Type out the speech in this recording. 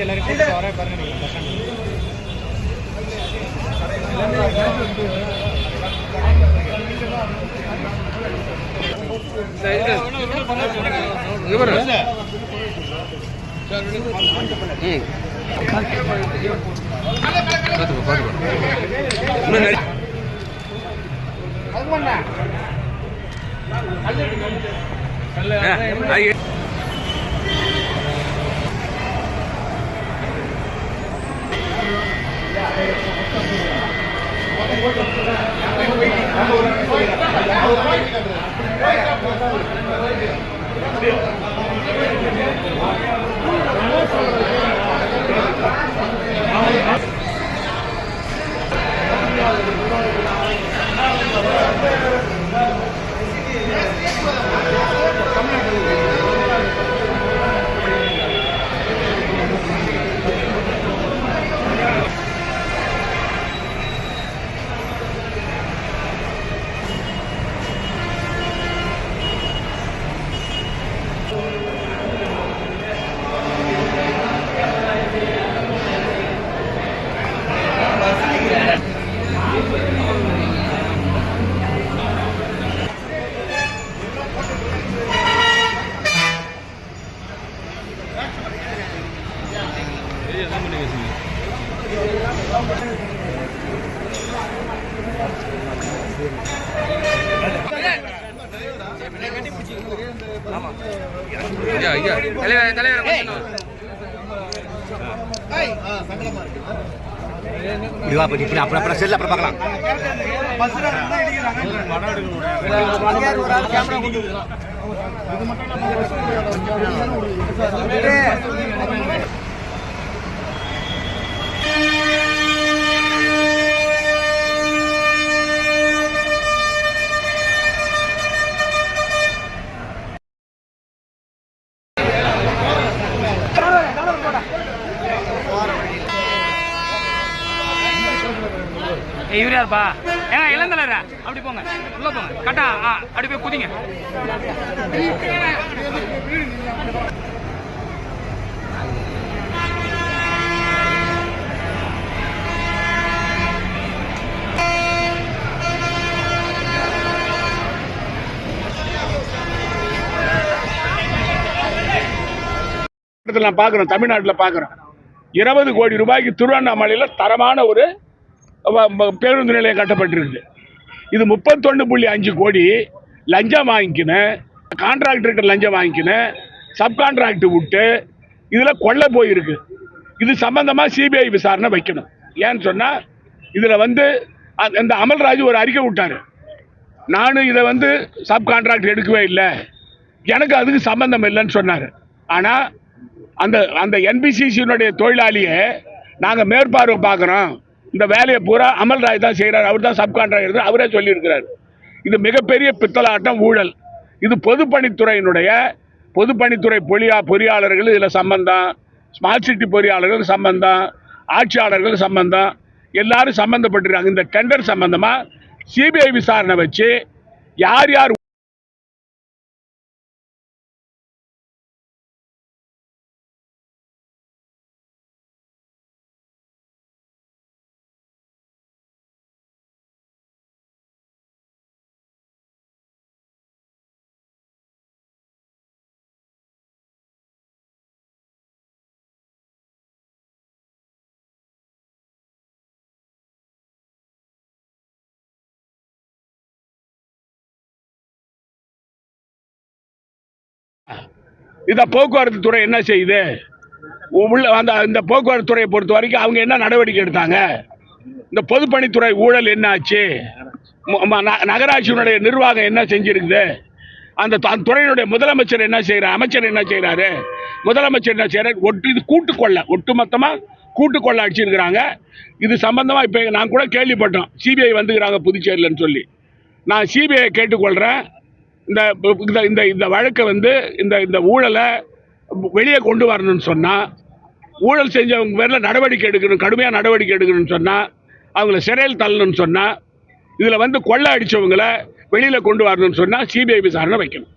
எல்லாரும் கூப்பிட்டு தமிழ்நாடு ஐயா ஐயா தலைவர் தலைவர் அப்புறம் அப்புறம் செல்ல அப்புறம் பார்க்கலாம். யாருப்பா? ஏங்க இளந்தலரா அப்படி போங்க. உள்ள போங்க. கட்டா ஆ, அப்படி போய் குதிங்க. இடத்துல நான் பார்க்குறோம் தமிழ்நாட்டில் பார்க்குறோம் இருபது கோடி ரூபாய்க்கு திருவண்ணாமலையில் தரமான ஒரு பேருந்து நிலையம் கட்டப்பட்டிருக்கு. இது முப்பத்தொன்று புள்ளி அஞ்சு கோடி லஞ்சம் வாங்கிக்கினேன் கான்ட்ராக்டர்கிட்ட லஞ்சம் வாங்கிக்கினேன் சப்கான்ட்ராக்ட் விட்டு இதில் கொள்ள போயிருக்கு. இது சம்பந்தமாக சிபிஐ விசாரணை வைக்கணும். ஏன்னு சொன்னால் இதில் வந்து அந்த- அமல்ராஜ் ஒரு அறிக்கை விட்டார். நானும் இதை வந்து சப்கான்ட்ராக்ட் எடுக்கவே இல்லை. எனக்கு அதுக்கு சம்பந்தம் இல்லைன்னு சொன்னார். ஆனால் அந்த அந்த என்பிசிசியினுடைய தொழிலாளியை நாங்கள் மேற்பார்வை பார்க்குறோம் இந்த வேலையை பூரா அமல்ராஜ் தான் செய்கிறார் அவர் தான் சப்கான்ட்ராக்டர் அவரே சொல்லியிருக்கிறார். இது மிகப்பெரிய பித்தலாட்டம் ஊழல். இது பொதுப்பணித்துறையினுடைய பொதுப்பணித்துறை பொலியா பொறியாளர்கள் இதில் சம்பந்தம் ஸ்மார்ட் சிட்டி பொறியாளர்கள் சம்பந்தம் ஆட்சியாளர்கள் சம்பந்தம் எல்லாரும் சம்பந்தப்பட்டிருக்காங்க. இந்த டெண்டர் சம்பந்தமாக சிபிஐ விசாரணை வச்சு யார் யார் இதை போக்குவரத்து துறை என்ன செய்யுது? உள்ள அந்த இந்த போக்குவரத்து துறையை பொறுத்த வரைக்கும் அவங்க என்ன நடவடிக்கை எடுத்தாங்க? இந்த பொதுப்பணித்துறை ஊழல் என்ன ஆச்சு நகராட்சியினுடைய நிர்வாகம் என்ன செஞ்சிருக்குது? அந்த துறையினுடைய முதலமைச்சர் என்ன செய்கிறார் அமைச்சர் என்ன செய்யறாரு முதலமைச்சர் என்ன செய்யறாரு ஒட்டு இது கூட்டுக்கொள்ள ஒட்டுமொத்தமா கூட்டுக்கொள்ள அடிச்சிருக்கிறாங்க. இது சம்பந்தமா இப்போ நான் கூட கேள்விப்பட்டோம். சிபிஐ வந்துக்கிறாங்க புதுச்சேரியிலன்னு சொல்லி. நான் சிபிஐ கேட்டுக்கொள்கிறேன் இந்த இந்த இந்த இந்த வழக்கை வந்து இந்த இந்த ஊழலை வெளியே கொண்டு வரணும்னு சொன்னால் ஊழல் செஞ்சவங்க பேரில் நடவடிக்கை எடுக்கணும் கடுமையாக நடவடிக்கை எடுக்கணும்னு சொன்னால் அவங்கள சிறையில் தள்ளணும்னு சொன்னால் இதில் வந்து கொள்ளை அடித்தவங்கள வெளியில் கொண்டு வரணும்னு சொன்னால் சிபிஐ விசாரணை வைக்கணும்.